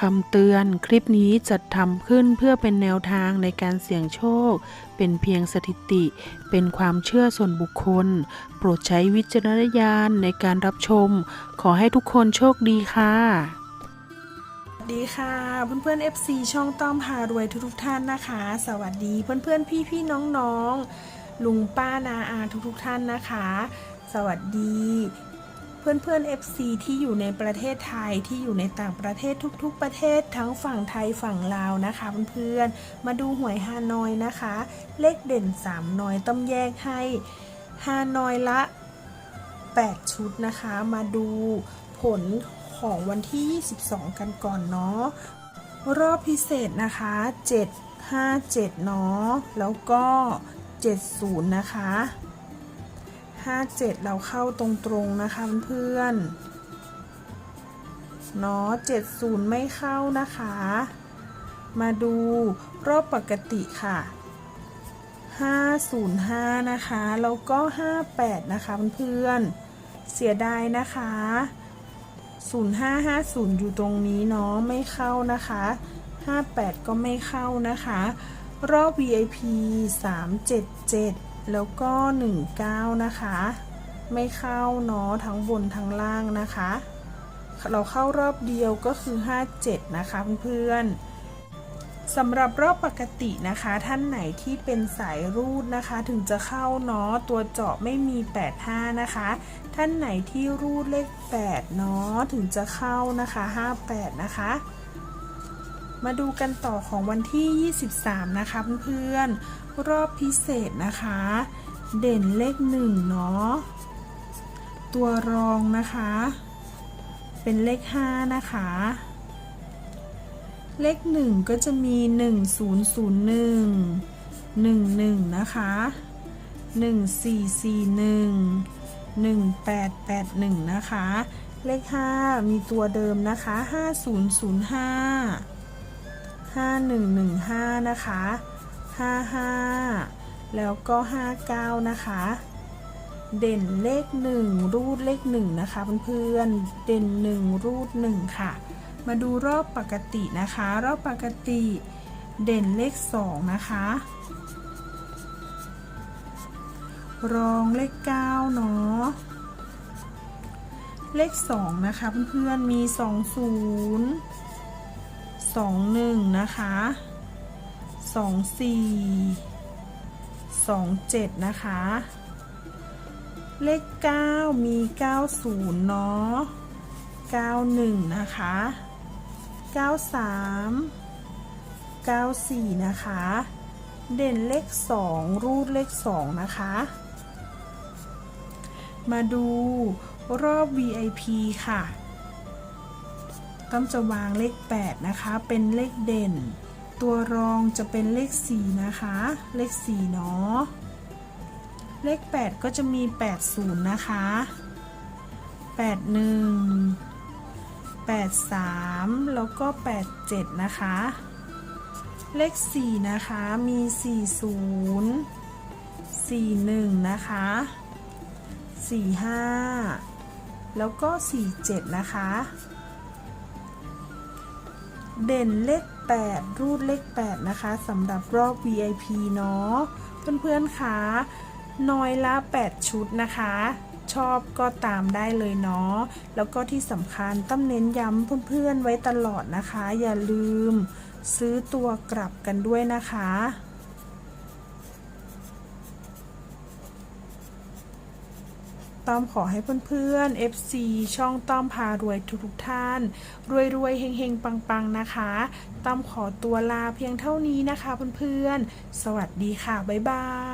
คำเตือนคลิปนี้จัดทำขึ้นเพื่อเป็นแนวทางในการเสี่ยงโชค เป็นเพียงสถิติ เป็นความเชื่อส่วนบุคคล โปรดใช้วิจารณญาณในการรับชม ขอให้ทุกคนโชคดีค่ะ สวัสดีค่ะ เพื่อนๆ FC ช่องต้อมพารวยทุกๆท่านนะคะ สวัสดีเพื่อนๆพี่ๆน้องๆลุงป้านาอาทุกๆท่านนะคะ สวัสดี เพื่อนๆ FC ที่อยู่ในประเทศไทยที่อยู่ในต่างประเทศทุกๆ ประเทศทั้งฝั่งไทยฝั่งลาวนะคะเพื่อนๆมาดูหวยฮานอยนะคะ เลขเด่น3น้อยต้องแยกให้ฮานอยละ 8 ชุดนะคะ มาดูผลของวันที่ 22 กันก่อนเนาะรอบพิเศษนะคะ 7 5 7 เนาะแล้วก็ 70 นะคะ 57 เราเข้าตรงๆนะคะเพื่อนเนาะ70 ไม่เข้านะคะ มาดูรอบปกติค่ะ 505 นะคะ แล้วก็ 58 นะคะเพื่อนๆเสียดายนะคะ 0550 อยู่ตรงนี้เนาะไม่เข้านะคะ 58 ก็ไม่เข้านะคะ รอบ VIP 377 แล้วก็ 19 นะคะ ไม่เข้าเนาะทั้งบนทั้งล่างนะคะ เราเข้ารอบเดียวก็คือ 57 นะคะเพื่อนๆสำหรับรอบปกตินะคะ ท่านไหนที่เป็นสายรูดนะคะ ถึงจะเข้าเนาะตัวเจาะไม่มี 85 นะคะ ท่านไหนที่รูดเลข 8 เนาะถึงจะเข้านะคะ 58 นะคะ มาดูกันต่อของวันที่ 23 นะคะเพื่อนๆ รอบพิเศษนะคะ เด่นเลข1เนาะ ตัวรองนะคะ เป็นเลข 5 นะคะ เลข 1 ก็จะมี 1001 11 นะคะ 1441 1881 นะคะ เลข 5 มีตัวเดิมนะคะ 5005 5115 นะคะ 55 แล้วก็ 59 นะคะ เด่นเลข 1 รูดเลข 1 นะคะเพื่อนๆเด่น 1 รูด 1 ค่ะ มาดูรอบปกตินะคะ รอบปกติเด่นเลข 2 นะคะ รองเลข 9 เนาะเลข 2 นะคะเพื่อนๆมี 20 สองหนึ่งนะคะสองสี่สองเจ็ดนะคะ เลขเก้ามีเก้าศูนย์เนาะเก้าหนึ่งนะคะเก้าสามเก้าสี่นะคะ เด่นเลขสองรูดเลขสองนะคะ มาดูรอบ VIP ค่ะ ต้องจะวางเลข 8 นะคะ เป็นเลขเด่น ตัวรองจะเป็นเลข 4 นะคะ เลข 4 เนาะ เลข 8 ก็จะมี 80 นะคะ 81 83 แล้วก็ 87 นะคะ เลข 4 นะคะ มี 40 41 นะคะ 45 แล้วก็ 47 นะคะ เด่นเลข 8 รูดเลข 8 นะคะสำหรับรอบ VIP เนาะเพื่อนๆคะน้อยละ 8 ชุดนะคะ ชอบก็ตามได้เลยเนาะแล้วก็ที่สำคัญต้องเน้นย้ำเพื่อนๆไว้ตลอดนะคะ อย่าลืมซื้อตัวกลับกันด้วยนะคะ ต้อมขอให้เพื่อนๆ FC ช่องต้อมพารวยทุกๆท่าน รวยๆเฮงๆ ปังๆ นะคะ ต้อมขอตัวลาเพียงเท่านี้นะคะเพื่อนๆ สวัสดีค่ะ บ๊ายบาย